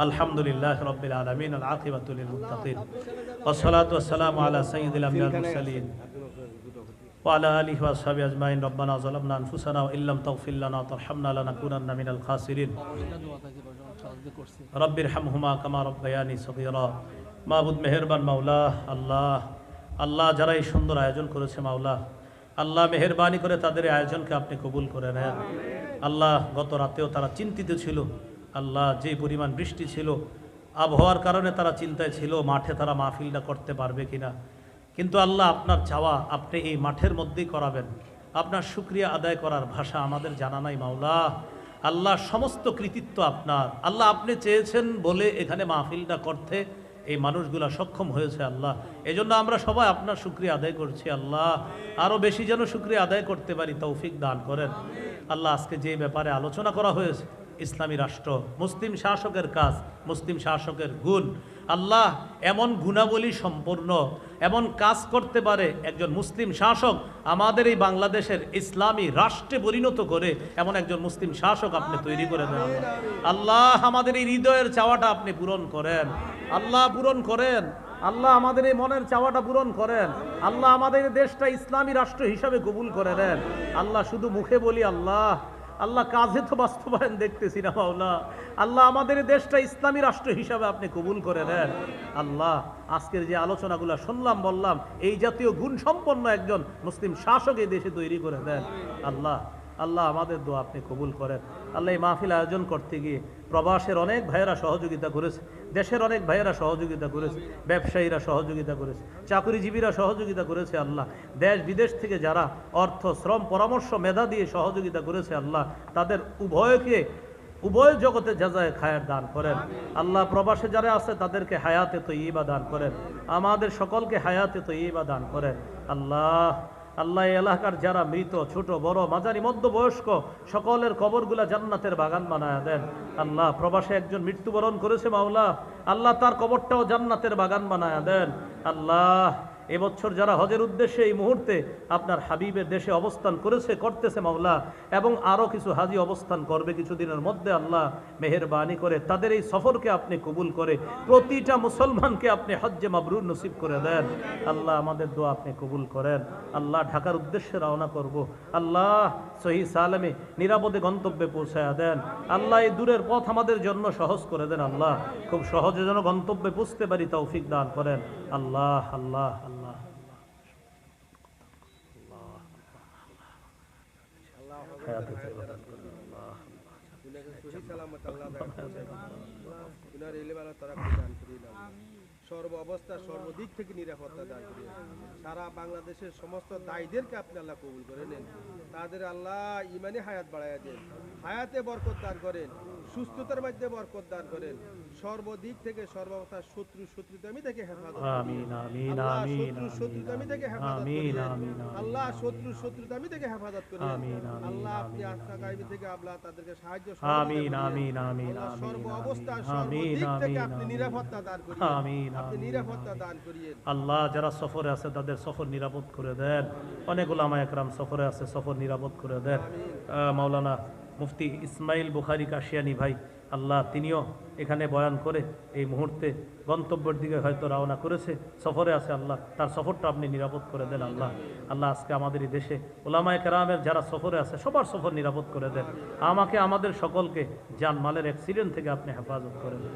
الحمد لله رب العالمين العاقبة للمتقين والصلاة والسلام على سيد الأنبياء المرسلين وعلى آله وأصحابه أجمعين ربنا ظلمنا أنفسنا وإن لم تغفر لنا وترحمنا لنكونن من الخاسرين رب ارحمهما كما ربياني صغيرا মাহবুদ মেহেরবান মাওলা আল্লাহ আল্লাহ যারা এই সুন্দর আয়োজন করেছে মাওলা আল্লাহ মেহেরবানি করে তাদের এই আয়োজনকে আপনি কবুল করে নেন আল্লাহ গত রাতেও তারা চিন্তিত ছিল আল্লাহ যে পরিমাণ বৃষ্টি ছিল, আবহাওয়ার কারণে তারা চিন্তায় ছিল, মাঠে তারা মাহফিলটা করতে পারবে কিনা। কিন্তু আল্লাহ আপনার চাওয়া আপনি এই মাঠের মধ্যেই করাবেন। আপনার শুক্রিয়া আদায় করার ভাষা আমাদের জানা নাই মাওলা। আল্লাহ সমস্ত কৃতিত্ব আপনার। আল্লাহ আপনি চেয়েছেন বলে এখানে মাহফিলটা করতে। এই মানুষগুলা সক্ষম হয়েছে আল্লাহ। এজন্য আমরা সবাই আপনার শুক্রিয়া আদায় করছি আল্লাহ। আরও বেশি যেন শুক্রিয়া আদায় করতে পারি, তৌফিক দান করেন। আল্লাহ আজকে যে ব্যাপারে আলোচনা করা হয়েছে ইসলামী রাষ্ট্র, মুসলিম শাসকের কাজ, মুসলিম শাসকের গুণ। আল্লাহ এমন গুণাবলী সম্পূর্ণ, এমন কাজ করতে পারে একজন মুসলিম শাসক আমাদের এই বাংলাদেশের ইসলামী রাষ্ট্রে পরিণত করে, এমন একজন মুসলিম শাসক আপনি তৈরি করে দেন আল্লাহ। আমাদের এই হৃদয়ের চাওয়াটা আপনি পূরণ করেন। আল্লাহ পূরণ করেন। আল্লাহ আমাদের এই মনের চাওয়াটা পূরণ করেন। আল্লাহ আমাদের দেশটা ইসলামী রাষ্ট্র হিসাবে কবুল করে নেন। আল্লাহ শুধু মুখে বলি আল্লাহ আল্লাহ কাজে তো বাস্তবায়ন দেখতেছি না, মাওলা। আল্লাহ আমাদের দেশটা ইসলামী রাষ্ট্র হিসাবে আপনি কবুল করে নেন। আল্লাহ, আজকের যে আলোচনাগুলো শুনলাম, বললাম, এই জাতীয় গুণ সম্পন্ন একজন মুসলিম শাসক এই দেশে তৈরি করে দেন। আল্লাহ আল্লাহ আমাদের দোয়া আপনি কবুল করেন। আল্লাহ এই মাহফিল আয়োজন করতে গিয়ে প্রবাসের অনেক ভাইয়েরা সহযোগিতা করেছে, দেশের অনেক ভাইয়েরা সহযোগিতা করেছে, ব্যবসায়ীরা সহযোগিতা করেছে, চাকরিজীবীরা সহযোগিতা করেছে আল্লাহ। দেশ বিদেশ থেকে যারা অর্থ, শ্রম, পরামর্শ, মেধা দিয়ে সহযোগিতা করেছে আল্লাহ, তাদের উভয়কে, উভয় জগতে যাজায় খায়ের দান করেন। আল্লাহ প্রবাসে যারা আছে তাদেরকে হায়াতে তো ইবা দান করেন। আমাদের সকলকে হায়াতে তো ইবা দান করেন। আল্লাহ আল্লাহ এলাকার যারা মৃত, ছোট, বড়, মাঝারি, মধ্যবয়স্ক, সকলের কবরগুলা জান্নাতের বাগান বানায় দেন। আল্লাহ প্রবাসে একজন মৃত্যুবরণ করেছে মাওলা। আল্লাহ তার কবরটাও জান্নাতের বাগান বানায় দেন। আল্লাহ এবছর যারা হজের উদ্দেশ্যে এই মুহূর্তে আপনার হাবিবের দেশে অবস্থান করেছে, করতেছে মাওলা, এবং আরও কিছু হাজি অবস্থান করবে কিছুদিনের মধ্যে আল্লাহ মেহেরবানি করে তাদের এই সফরকে আপনি কবুল করে প্রতিটা মুসলমানকে আপনি হজ্জে মাবরুর নসিব করে দেন। আল্লাহ আমাদের দোয়া আপনি কবুল করেন। আল্লাহ ঢাকার উদ্দেশ্যে রওনা করব। আল্লাহ সহি সালামে নিরাপদে গন্তব্যে পৌঁছায়া দেন। আল্লাহ এই দূরের পথ আমাদের জন্য সহজ করে দেন আল্লাহ। খুব সহজে যেন গন্তব্যে পৌঁছতে পারি, তৌফিক দান করেন। আল্লাহ আল্লাহ আল্লাহ। হায়াতে তৈবা দান করেন, আল্লাহ। এলেবেলা তারা দান করিলাম সর্ব অবস্থা সর্বদিক থেকে নিরাপত্তা দান করি সারা বাংলাদেশের সমস্ত দায়ীদেরকে আপনি আল্লাহ কবুল করে নেন। তাদের আল্লাহ ইমানে হায়াত বাড়াইয়া দেন। হায়াতে বরকত দান করেন সুস্থতার মধ্যে বরকত দান করেন। সর্বদিক থেকে সর্বাবস্থা শত্রু শত্রুতামি থেকে হেফাজত আল্লাহ শত্রু শত্রুতামি থেকে হেফাজত আল্লাহ শত্রু শত্রুতামি থেকে হেফাজত করেন আল্লাহ আপনি আস্থা গাইবি থেকে আল্লাহ তাদেরকে সাহায্য আমিন আমিন আমিন সর্ব অবস্থা সর্বদিক থেকে আপনি নিরাপত্তা দান আমিন, আল্লাহ যারা সফরে আছে তাদের সফর নিরাপদ করে দেন। অনেক ওলামা একরাম সফরে আছে, সফর নিরাপদ করে দেন। মাওলানা মুফতি ইসমাইল বুখারি কাশিয়ানি ভাই, আল্লাহ তিনিও এখানে বয়ান করে এই মুহূর্তে গন্তব্যের দিকে হয়তো রওনা করেছে। সফরে আছে আল্লাহ, তার সফরটা আপনি নিরাপদ করে দেন আল্লাহ। আল্লাহ আজকে আমাদের এই দেশে ওলামায় কেরামের যারা সফরে আছে সবার সফর নিরাপদ করে দেন। আমাকে আমাদের সকলকে জান মালের অ্যাক্সিডেন্ট থেকে আপনি হেফাজত করে দেন